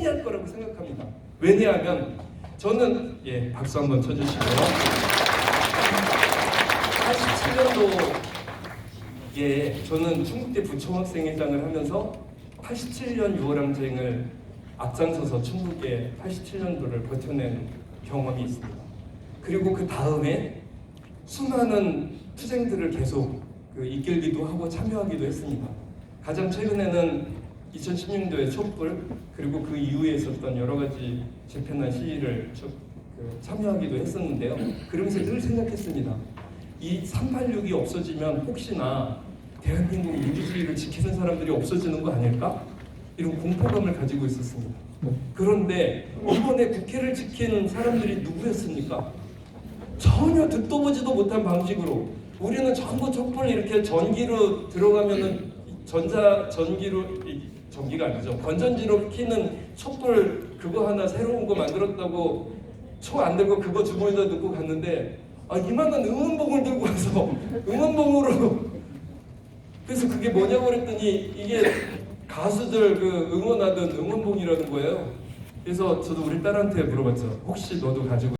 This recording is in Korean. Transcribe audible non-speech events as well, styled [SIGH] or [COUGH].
승리할 거라고 생각합니다. 왜냐하면 저는 예 박수 한번 쳐주시고요. 87년도에 저는 충북대 부총학생회장을 하면서 87년 6월 항쟁을 앞장서서 충북에 87년도를 버텨낸 경험이 있습니다. 그리고 그 다음에 수많은 투쟁들을 계속 그 이끌기도 하고 참여하기도 했습니다. 가장 최근에는 2016년도에 촛불 그리고 그 이후에 있었던 여러 가지 재편한 시위를 쭉, 그 참여하기도 했었는데요. 그러면서 늘 생각했습니다. 이 386이 없어지면 혹시나 대한민국 민주주의를 지키는 사람들이 없어지는 거 아닐까? 이런 공포감을 가지고 있었습니다. 그런데 이번에 국회를 지킨 사람들이 누구였습니까? 전혀 듣도 보지도 못한 방식으로 우리는 전부 촛불 이렇게 전기로 들어가면은 전자 전기로 이, 전기가 아니죠 건전지로 키는 촛불 그거 하나 새로운 거 만들었다고 초 안 들고 그거 주머니에 넣고 갔는데 아 이만한 응원봉을 들고 와서 [LAUGHS] 응원봉으로 그래서 그게 뭐냐고 그랬더니 이게 가수들 그 응원하던 응원봉이라는 거예요. 그래서 저도 우리 딸한테 물어봤죠. 혹시 너도 가지고